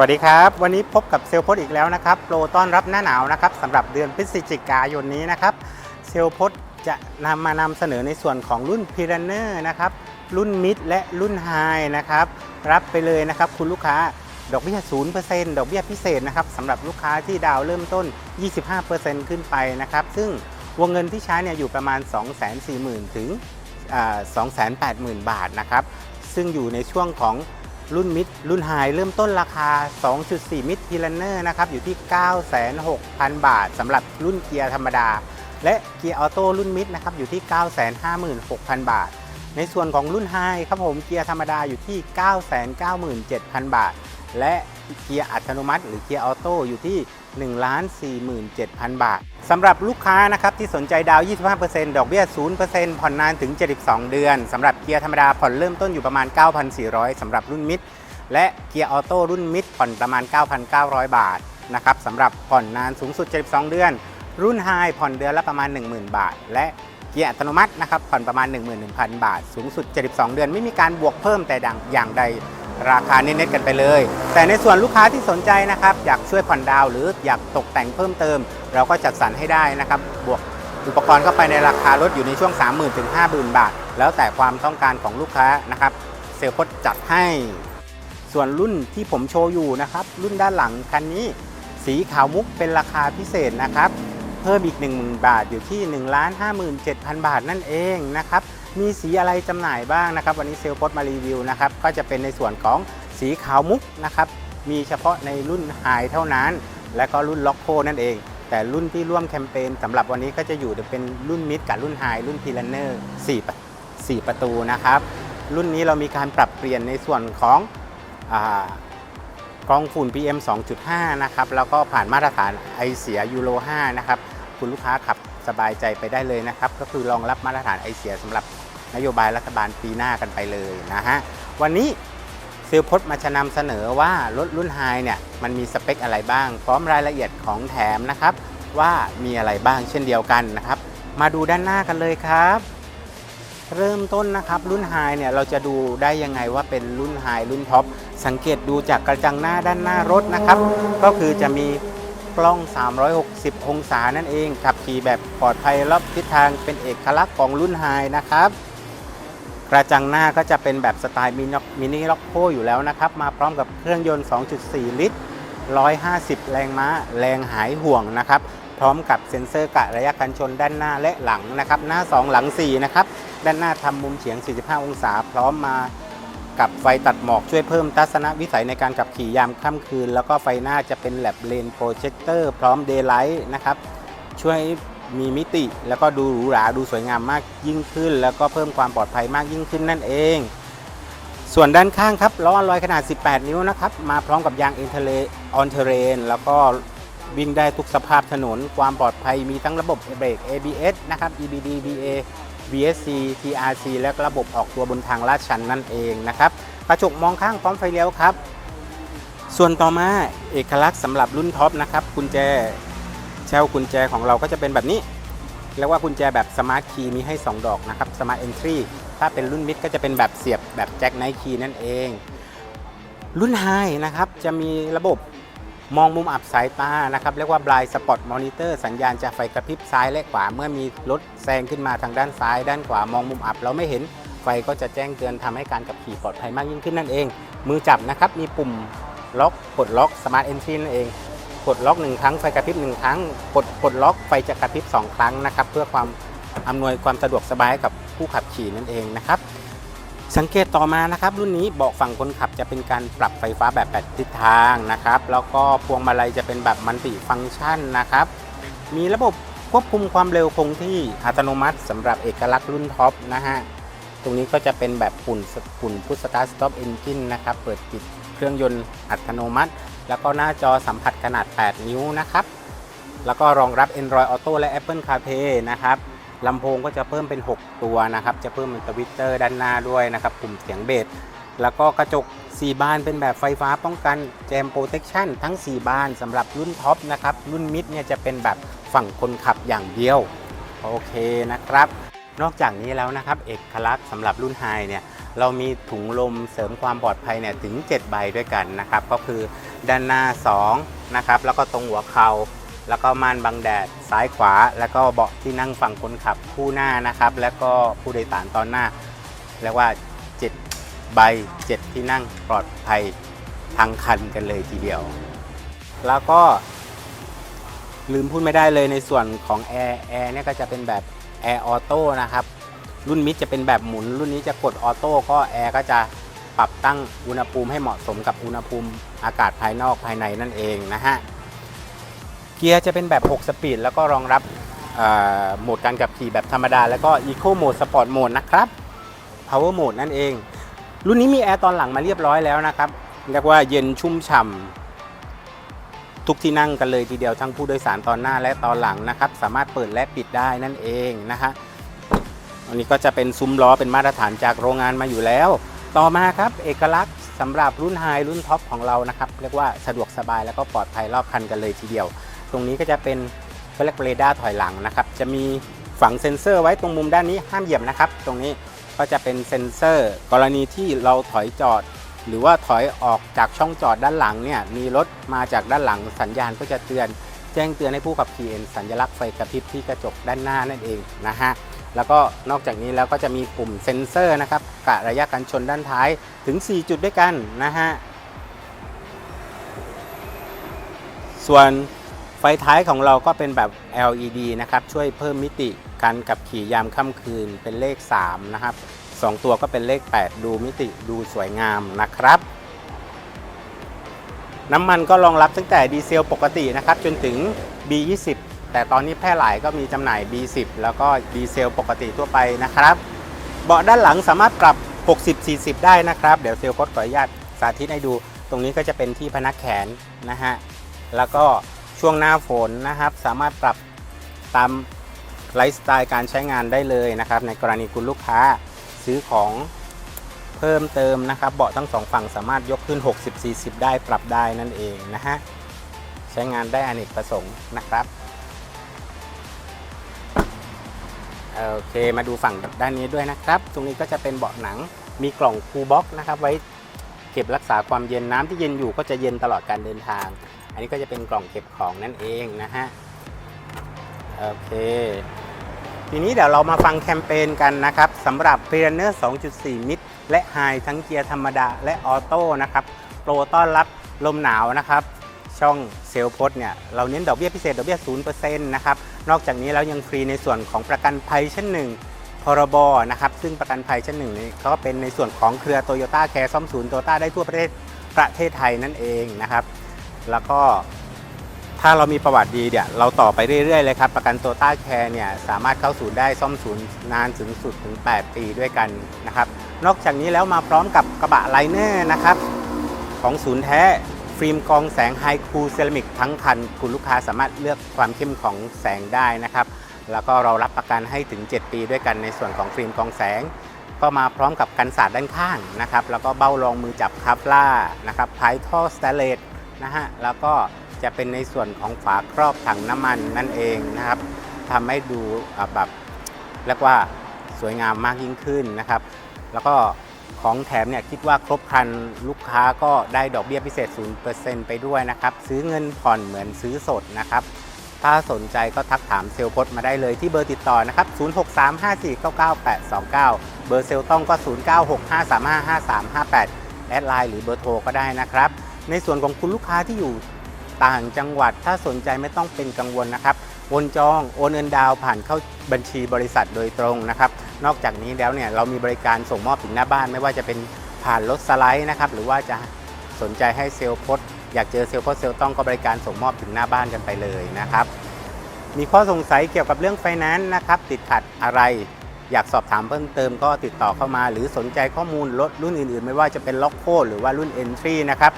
วัสดีครับ วันนี้พบกับเซลล์พดอีกแล้วนะครับโปรต้อนรับหน้าหนาวนะครับสำหรับเดือนพฤศจิกายนนี้นะครับเซลล์พดจะนำมานำเสนอในส่วนของรุ่นพีรันเนอร์นะครับรุ่นมิดและรุ่นไฮนะครับรับไปเลยนะครับคุณลูกค้าดอกเบี้ย 0%ดอกเบี้ยพิเศษนะครับสำหรับลูกค้าที่ดาวเริ่มต้น 25%ขึ้นไปนะครับซึ่งวงเงินที่ใช้เนี่ยอยู่ประมาณ 240,000 ถึง 280,000 บาทนะครับซึ่งอยู่ในช่วงของ รุ่นมิดรุ่นไฮเริ่มต้นราคา 2.4 มิดทีลันเนอร์นะครับอยู่ที่ 96,000 บาทสำหรับรุ่นเกียร์ธรรมดา และเกียร์ออโต้รุ่นมิดนะครับอยู่ที่ 956,000 บาท ในส่วนของรุ่นไฮครับผมเกียร์ธรรมดาอยู่ที่ 997,000 บาท และเกียร์อัตโนมัติ หรือเกียร์ออโต้อยู่ที่ 1,47,000 บาทสำหรับลูกค้านะครับที่สนใจดาวน์25%ดอกเบี้ย 0%ผ่อนนานถึง 72 เดือนสำหรับเกียร์ธรรมดาผ่อนเริ่มต้นอยู่ประมาณ 9,400สำหรับรุ่นมิดและเกียร์ออโต้รุ่นมิดผ่อนประมาณ 9,900 บาทนะครับสำหรับผ่อนนานสูงสุด 72 เดือน รุ่นไฮผ่อนเดือนละประมาณ 10,000 บาท และเกียร์อัตโนมัตินะครับผ่อนประมาณ 11,000 บาท สูงสุด 72 เดือน ไม่มีการบวกเพิ่มแต่ดังอย่างใด ราคาเน็ตๆกันไปเลย แต่ในส่วนลูกค้าที่สนใจนะครับ อยากช่วยผ่อนดาวหรืออยากตกแต่งเพิ่มเติม เราก็จัดสรรให้ได้นะครับ บวกอุปกรณ์เข้าไปในราคารถอยู่ในช่วง 30,000ถึง50,000 บาท แล้วแต่ความต้องการของลูกค้านะครับ เซลล์พดจัดให้ ส่วนรุ่นที่ผมโชว์อยู่นะครับ รุ่นด้านหลังคันนี้ สีขาวมุกเป็นราคาพิเศษนะครับ เพิ่มอีก 10,000 บาทอยู่ที่ 1 57,000 บาทนั่นเองนะครับ มีสีอะไรจำหน่ายบ้างนะครับ วันนี้เซลล์โพสมารีวิวนะครับก็จะเป็นในส่วนของสีขาวมุกนะครับมีเฉพาะในรุ่นไฮเท่านั้น และก็รุ่นล็อกโคนั่นเอง แต่รุ่นที่ร่วมแคมเปญสำหรับวันนี้ก็จะอยู่เป็นรุ่นมิดกับรุ่นไฮรุ่นพีลันเนอร์4ประ4ประตูนะครับ รุ่นนี้เรามีการปรับเปลี่ยนในส่วนของกรองฝุ่น PM 2.5 นะครับ แล้วก็ผ่านมาตรฐานไอเสียยูโร 5 นะครับ คุณลูกค้าขับสบายใจไปได้เลยนะครับ ก็คือรองรับมาตรฐานไอเสียสำหรับ นโยบายรัฐบาลปีหน้ากันไปเลยนะฮะ วันนี้เซลลพดมาจะนำเสนอว่ารถรุ่นไฮเนี่ยมันมีสเปคอะไรบ้าง พร้อมรายละเอียดของแถมนะครับ ว่ามีอะไรบ้างเช่นเดียวกันนะครับ มาดูด้านหน้ากันเลยครับ เริ่มต้นนะครับรุ่นไฮเนี่ยเราจะดูได้ยังไงว่าเป็นรุ่นไฮรุ่นท็อปสังเกตดูจากกระจังหน้าด้านหน้ารถนะครับ ก็คือจะมีกล้อง 360 องศานั่นเองขับขี่แบบปลอดภัยรอบทิศทางเป็นเอกลักษณ์ของรุ่นไฮนะครับ กระจังหน้าก็จะเป็นแบบสไตล์มินิล็อกโคอยู่แล้วนะครับ มาพร้อมกับเครื่องยนต์ 2.4 ลิตร 150 แรงม้า แรงหายห่วงนะครับ พร้อมกับเซ็นเซอร์กะระยะกันชนด้านหน้าและหลังนะครับ หน้า 2 หลัง 4 นะครับ ด้านหน้าทำมุมเฉียง 45 องศา พร้อมมากับไฟตัดหมอกช่วยเพิ่มทัศนวิสัยในการขับขี่ยามค่ำคืน แล้วก็ไฟหน้าจะเป็นแลบเลนโปรเจคเตอร์พร้อมเดย์ไลท์นะครับช่วย มีมิติ แล้วก็ดูหรูหราดูสวยงามมากยิ่งขึ้น แล้วก็เพิ่มความปลอดภัยมากยิ่งขึ้นนั่นเอง ส่วนด้านข้างครับล้อลอยขนาด 18 นิ้วนะครับ มาพร้อมกับยางอินเทเลออนเทเรนแล้วก็วิ่งได้ทุกสภาพถนน ความปลอดภัยมีทั้งระบบเบรก ABS นะครับ EBD BA VSC TRC และระบบออกตัวบนทางลาดชันนั่นเองนะครับกระจกมองข้างพร้อมไฟเลี้ยวครับ ส่วนต่อมาเอกลักษณ์สำหรับรุ่นท็อปนะครับกุญแจ เชลกุญแจของเราก็จะเป็นแบบนี้เรียกว่ากุญแจแบบสมาร์ทคีย์มีให้ 2 ดอกนะครับสมาร์ทเอนทรีถ้าเป็นรุ่นมิดก็จะเป็นแบบเสียบแบบแจ็คไนท์คีย์นั่นเอง รุ่นไฮนะครับจะมีระบบมองมุมอับสายตานะครับเรียกว่า blind spot monitor สัญญาณจะไฟกระพริบซ้ายและขวา เมื่อมีรถแซงขึ้นมาทางด้านซ้าย ด้านขวามองมุมอับเราไม่เห็นไฟก็จะแจ้งเตือนทำให้การขับขี่ปลอดภัยมากยิ่งขึ้นนั่นเอง มือจับนะครับมีปุ่มล็อกกดล็อก smart entry นั่นเอง กดล็อกหนึ่งครั้งไฟกระพริบหนึ่งครั้งกดกดล็อกไฟจะกระพริบสองครั้งนะครับ เพื่อความอำนวยความสะดวกสบายกับผู้ขับขี่นั่นเองนะครับ สังเกตต่อมานะครับ รุ่นนี้เบาะฝั่งคนขับจะเป็นการปรับไฟฟ้าแบบแปดทิศทางนะครับ แล้วก็พวงมาลัยจะเป็นแบบมัลติฟังก์ชันนะครับ มีระบบควบคุมความเร็วคงที่อัตโนมัติสำหรับเอกลักษณ์รุ่นท็อปนะฮะตรงนี้ก็จะเป็นแบบปุ่นปุ่นพุทสตาร์สต็อปเอนจินนะครับ เปิดปิดเครื่องยนต์อัตโนมัติ แล้วก็หน้าจอสัมผัสขนาด 8 นิ้วนะครับ แล้วก็รองรับ Android Auto และ Apple CarPlay นะครับลำโพงก็จะเพิ่มเป็น 6 ตัวนะครับ จะเพิ่มเป็นทวิตเตอร์ด้านหน้าด้วยนะครับปุ่มเสียงเบส แล้วก็กระจก 4 บานเป็นแบบไฟฟ้าป้องกันแจมโปรเทคชั่นทั้ง 4 บานสำหรับรุ่นท็อปนะครับ รุ่นมิดเนี่ยจะเป็นแบบฝั่งคนขับอย่างเดียว โอเคนะครับ นอกจากนี้แล้วนะครับ เอกลักษณ์สำหรับรุ่นไฮเนี่ยเรามีถุงลมเสริมความปลอดภัยเนี่ยถึง 7 ใบด้วยกันนะครับ ก็คือ ด้านหน้า 2 นะครับ แล้วก็ตรงหัวเขา่าแล้วก็ม่านบังแดดซ้ายขวา แล้วก็เบาะที่นั่งฝั่งคนขับคู่หน้านะครับ แล้วก็ผู้โดยสารตอนหน้าเรียกว่า 7 ใบ 7 ที่นั่งปลอดภัยทั้งคันกันเลยทีเดียว แล้วก็ลืมพูดไม่ได้เลยในส่วนของแอร์แอร์เนี่ยก็จะเป็นแบบแอร์ออโต้นะครับ รุ่นมิดจะเป็นแบบหมุน รุ่นนี้จะกดออโต้ก็แอร์ก็จะ ตั้งอุณหภูมิให้เหมาะสมกับอุณหภูมิอากาศภายนอกภายในนั่นเองนะฮะ เกียร์จะเป็นแบบ 6 สปีด แล้วก็รองรับโหมดการขับขี่แบบธรรมดา แล้วก็ Eco Mode Sport Mode นะครับ Power Mode นั่นเอง รุ่นนี้มีแอร์ตอนหลังมาเรียบร้อยแล้วนะครับ เรียกว่าเย็นชุ่มฉ่ำทุกที่นั่งกันเลยทีเดียวทั้งผู้โดยสารตอนหน้าและตอนหลังนะครับ สามารถเปิดและปิดได้นั่นเองนะฮะอันนี้ก็จะเป็นซุ้มล้อเป็นมาตรฐานจากโรงงานมาอยู่แล้ว ต่อมาครับเอกลักษณ์สำหรับรุ่นไฮรุ่นท็อปของเรานะครับเรียกว่าสะดวกสบายแล้วก็ปลอดภัยรอบคันกันเลยทีเดียว ตรงนี้ก็จะเป็นเขาเรียกเรดาร์ถอยหลังนะครับจะมีฝังเซ็นเซอร์ไว้ตรงมุมด้านนี้ห้ามเหยียบนะครับ ตรงนี้ก็จะเป็นเซ็นเซอร์ กรณีที่เราถอยจอด หรือว่าถอยออกจากช่องจอดด้านหลังเนี่ยมีรถมาจากด้านหลังสัญญาณก็จะเตือน แจ้งเตือนให้ผู้ขับขี่เห็นสัญลักษณ์ไฟกระพริบที่กระจกด้านหน้านั่นเองนะฮะ แล้วก็นอกจากนี้แล้วก็จะมีปุ่มเซ็นเซอร์นะครับกะระยะการชนด้านท้ายถึง 4 จุดด้วยกันนะฮะส่วนไฟท้ายของเราก็เป็นแบบ LED นะครับช่วยเพิ่มมิติการขับขี่ยามค่ำคืนเป็นเลข 3 นะครับ 2 ตัวก็เป็นเลข 8 ดูมิติดูสวยงามนะครับ น้ำมันก็รองรับตั้งแต่ดีเซลปกตินะครับ จนถึง B20 แต่ตอนนี้แพร่หลายก็มีจำหน่าย B10 แล้วก็ดีเซลปกติทั่วไปนะครับ เบาะด้านหลังสามารถปรับ 60-40 ได้นะครับ เดี๋ยวเซลล์โคดขออนุญาตสาธิตให้ดู ตรงนี้ก็จะเป็นที่พนักแขนนะฮะ แล้วก็ช่วงหน้าฝนนะครับ สามารถปรับตามไลฟ์สไตล์การใช้งานได้เลยนะครับ ในกรณีคุณลูกค้าซื้อของเพิ่มเติมนะครับ เบาะทั้งสองฝั่งสามารถยกขึ้น 60-40 ได้ปรับได้นั่นเองนะฮะ ใช้งานได้อเนกประสงค์นะครับ โอเคมาดูฝั่งด้านนี้ด้วยนะครับ ตรงนี้ก็จะเป็นเบาะหนังมีกล่องคูลบ็อกนะครับ ไว้เก็บรักษาความเย็นน้ำที่เย็นอยู่ก็จะเย็นตลอดการเดินทาง อันนี้ก็จะเป็นกล่องเก็บของนั่นเองนะฮะโอเค ทีนี้เดี๋ยวเรามาฟังแคมเปญกันนะครับสำหรับ p r e n e r 2.4 มิดและ High ทั้งเกียร์ธรรมดาและออโต้นะครับโปรต้อนรับลมหนาวนะครับ ช่องเซลพดเนี่ยเราเน้นดอกเบี้ยพิเศษดอกเบี้ย0%นะครับนอกจากนี้แล้วยังฟรีในส่วนของประกันภัยชั้นหนึ่งพรบนะครับซึ่งประกันภัยชั้นหนึ่งนี้ก็เป็นในส่วนของเครือโตโยต้าแคร์ซ่อมศูนย์โตโยต้าได้ทั่วประเทศประเทศไทยนั่นเองนะครับ แล้วก็ถ้าเรามีประวัติดีเนี่ยเราต่อไปเรื่อยๆเลยครับ ประกันโตต้าแคร์เนี่ยสามารถเข้าศูนย์ได้ซ่อมศูนย์นานถึงสุดถึง 8 ปีด้วยกันนะครับ นอกจากนี้แล้วมาพร้อมกับกระบะไลเนอร์นะครับ ของศูนย์แท้ ฟิล์มกองแสงไฮคูเซรามิกทั้งคัน คุณลูกค้าสามารถเลือกความเข้มของแสงได้นะครับ แล้วก็เรารับประกันให้ถึง 7 ปีด้วยกันในส่วนของฟิล์มกองแสง ก็มาพร้อมกับกันสาดด้านข้างนะครับ แล้วก็เบ้ารองมือจับคับล่านะครับไพท่อสแตเลสนะฮะ แล้วก็จะเป็นในส่วนของฝาครอบถังน้ำมันนั่นเองนะครับทำให้ดูแบบเรียกว่าสวยงามมากยิ่งขึ้นนะครับ แล้วก็ ของแถมเนี่ยคิดว่าครบครันลูกค้าก็ได้ดอกเบี้ยพิเศษ 0%ไปด้วยนะครับ ซื้อเงินผ่อนเหมือนซื้อสดนะครับ ถ้าสนใจก็ทักถามเซลล์พดมาได้เลยที่เบอร์ติดต่อนะครับ 0635499829 เบอร์เซลต้องก็ 0965355358 แอดไลน์หรือเบอร์โทรก็ได้นะครับ ในส่วนของคุณลูกค้าที่อยู่ต่างจังหวัดถ้าสนใจไม่ต้องเป็นกังวลนะครับ โอนจองโอนเงินดาวผ่านเข้าบัญชีบริษัทโดยตรงนะครับ นอกจากนี้แล้วเนี่ยเรามีบริการส่งมอบถึงหน้าบ้านไม่ว่าจะเป็นผ่านรถสไลด์นะครับหรือว่าจะสนใจให้เซลล์พดอยากเจอเซลล์พดเซลล์ต้องก็บริการส่งมอบถึงหน้าบ้านกันไปเลยนะครับ มีข้อสงสัยเกี่ยวกับเรื่องไฟแนนซ์นะครับ ติดขัดอะไร อยากสอบถามเพิ่มเติมก็ติดต่อเข้ามา หรือสนใจข้อมูลรถรุ่นอื่นๆ ไม่ว่าจะเป็นล็อกโคหรือว่ารุ่น Entry นะครับ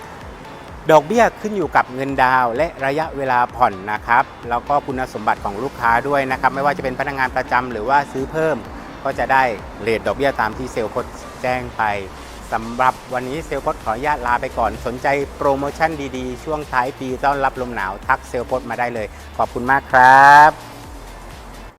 ดอกเบี้ยขึ้นอยู่กับเงินดาวและระยะเวลาผ่อนนะครับ แล้วก็คุณสมบัติของลูกค้าด้วยนะครับ ไม่ว่าจะเป็นพนักงานประจำหรือว่าซื้อเพิ่ม ก็จะได้เรทดอกเบี้ยตามที่เซลล์โคดแจ้งไปสำหรับวันนี้เซลล์โคดขออนุญาตลาไปก่อน สนใจโปรโมชั่นดีๆ ช่วงท้ายปีต้อนรับลมหนาวทักเซลล์โคดมาได้เลย ขอบคุณมากครับ